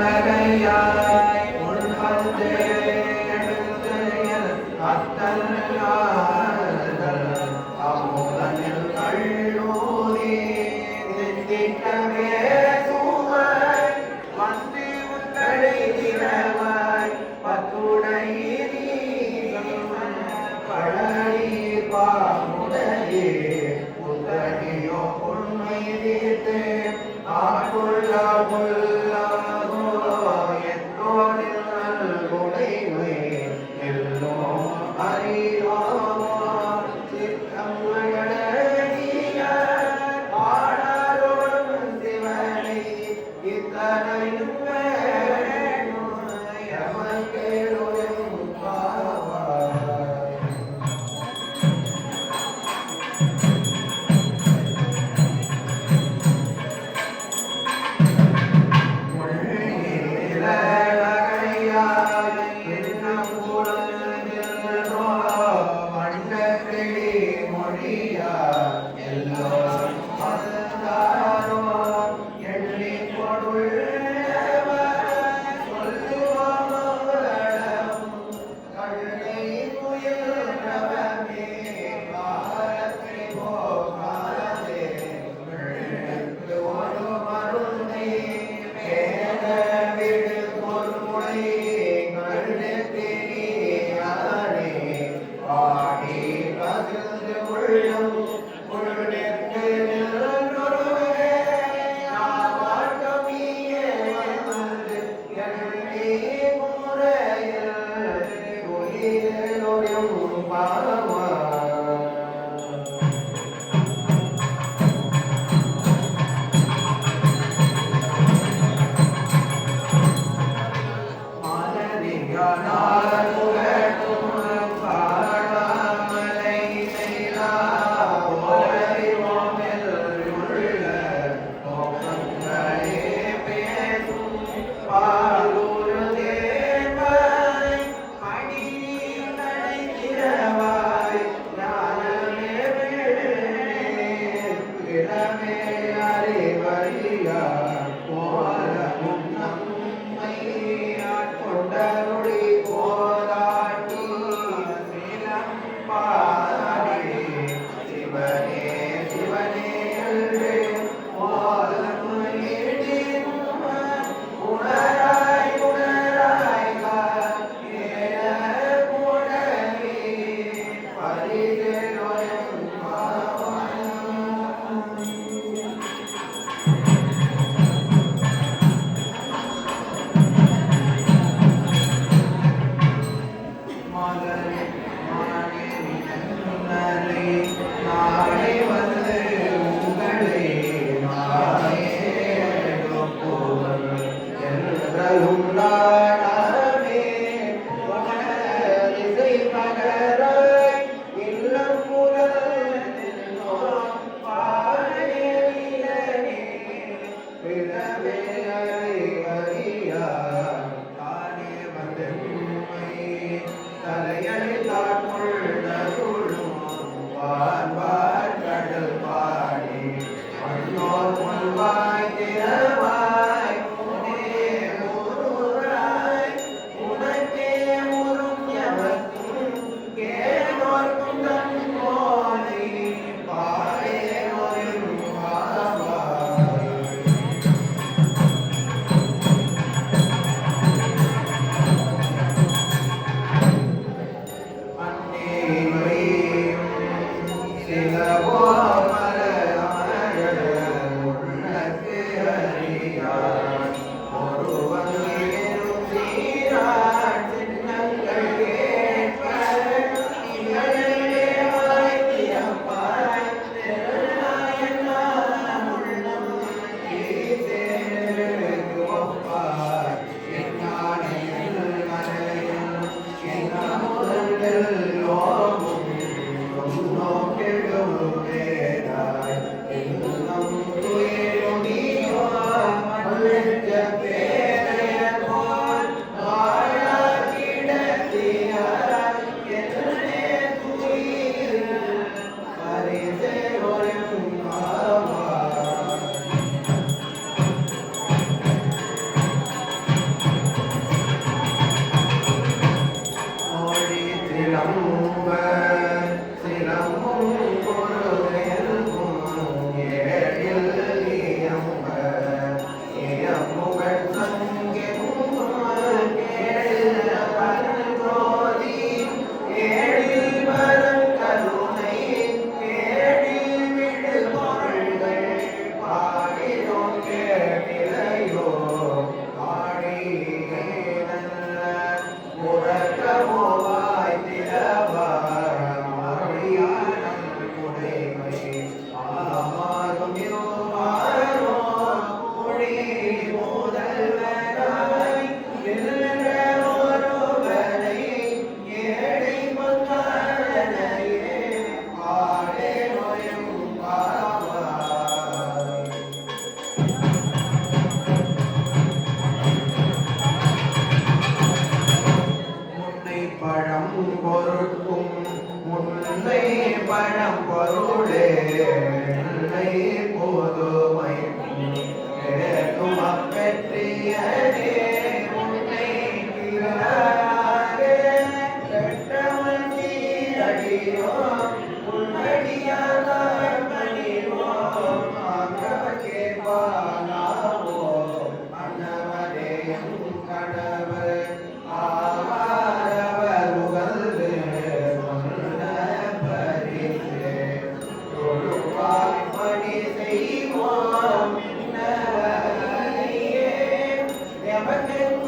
புன்னகையாய் உள்வந்தே You're not. பொருட்கும் முன்னை பணம் பொருளே நன்மை போதுமைக்கும் கேட்கும் அப்பற்றியனே உன்னை திறன் vai ver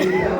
Yeah.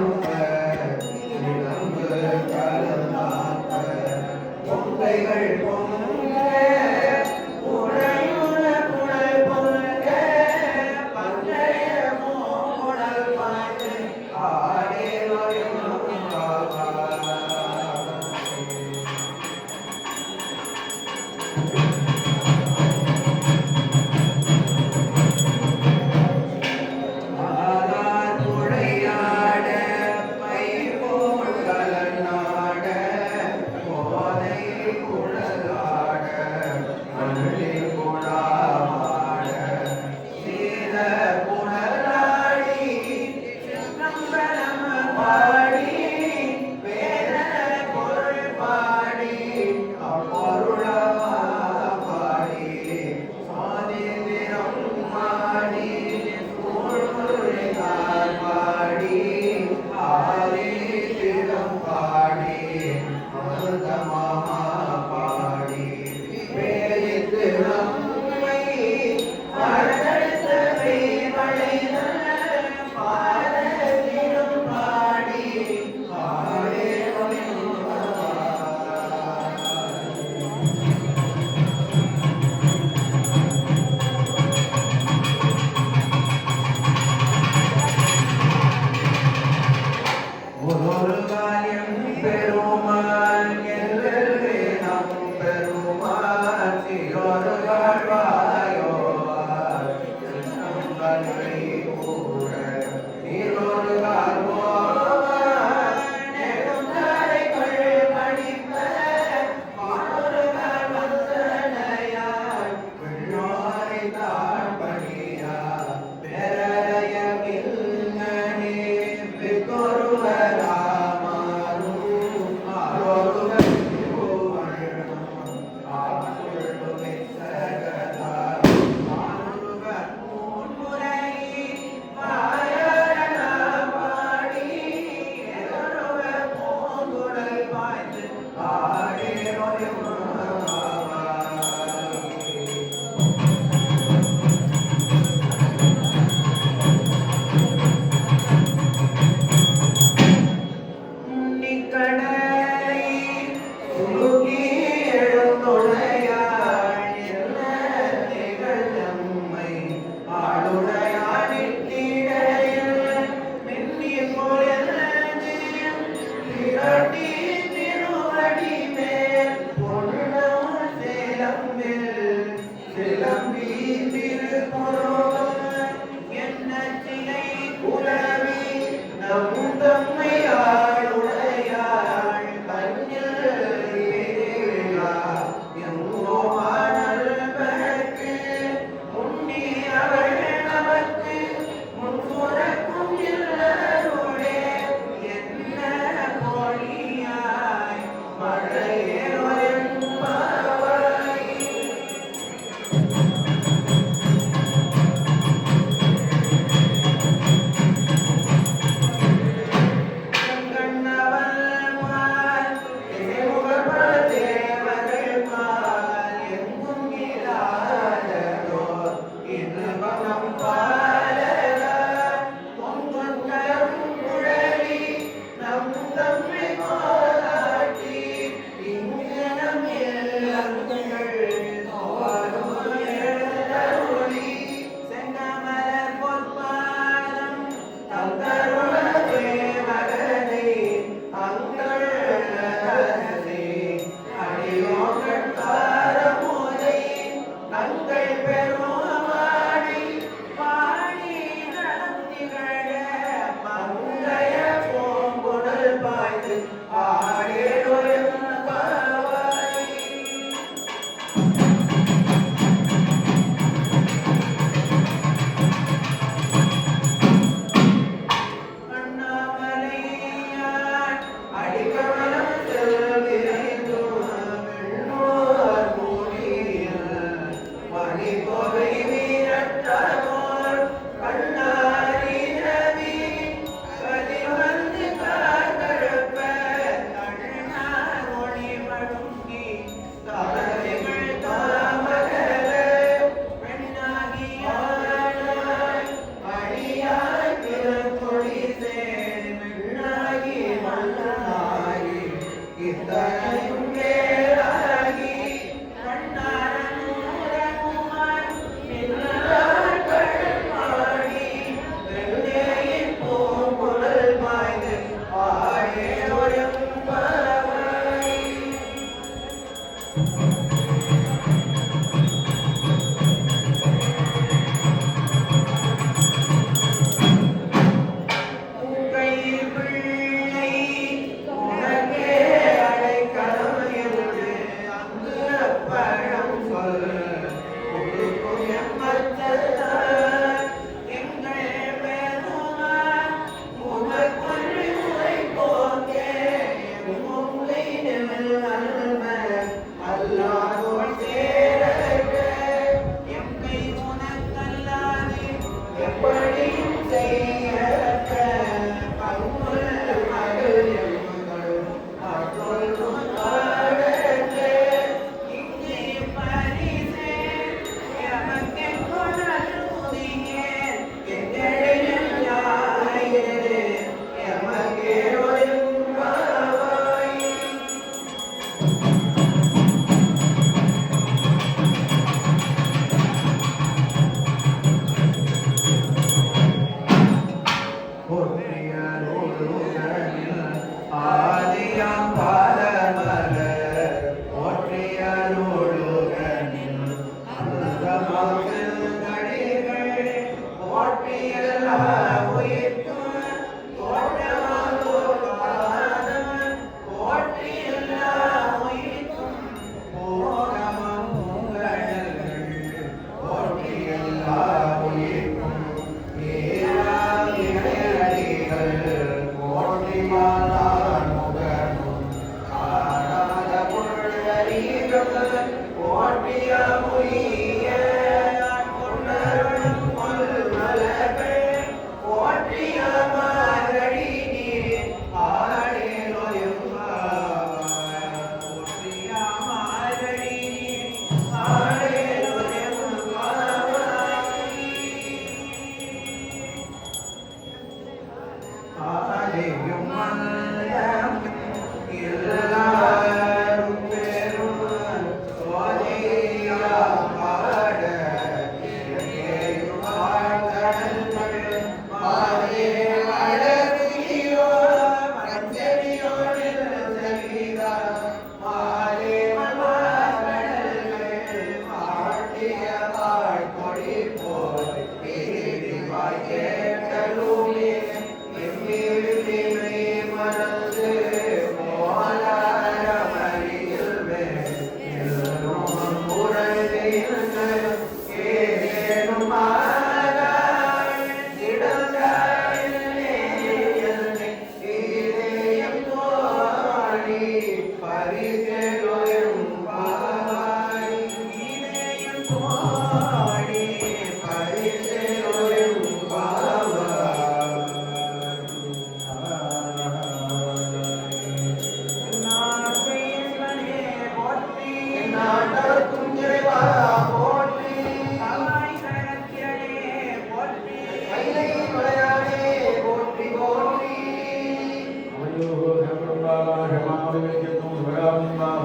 ഹേമകുണ്ടാകാ ഹേമാവിവേക്കുന്നു ഹൃദയാനന്ദാഹ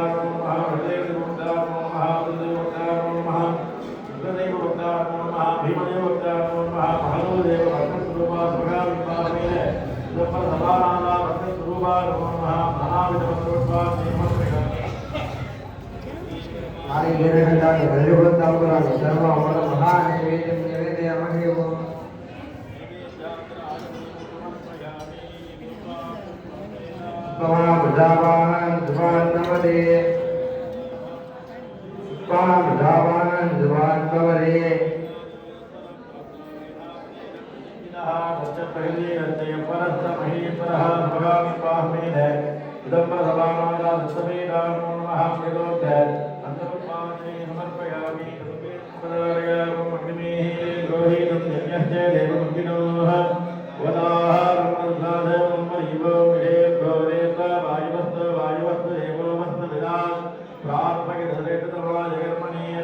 પરાણે હરિવૃંદાવ પરાણે સર્વ અમર મહાન નિવેદન નિવેદયામહ એવો ભવના બધાવા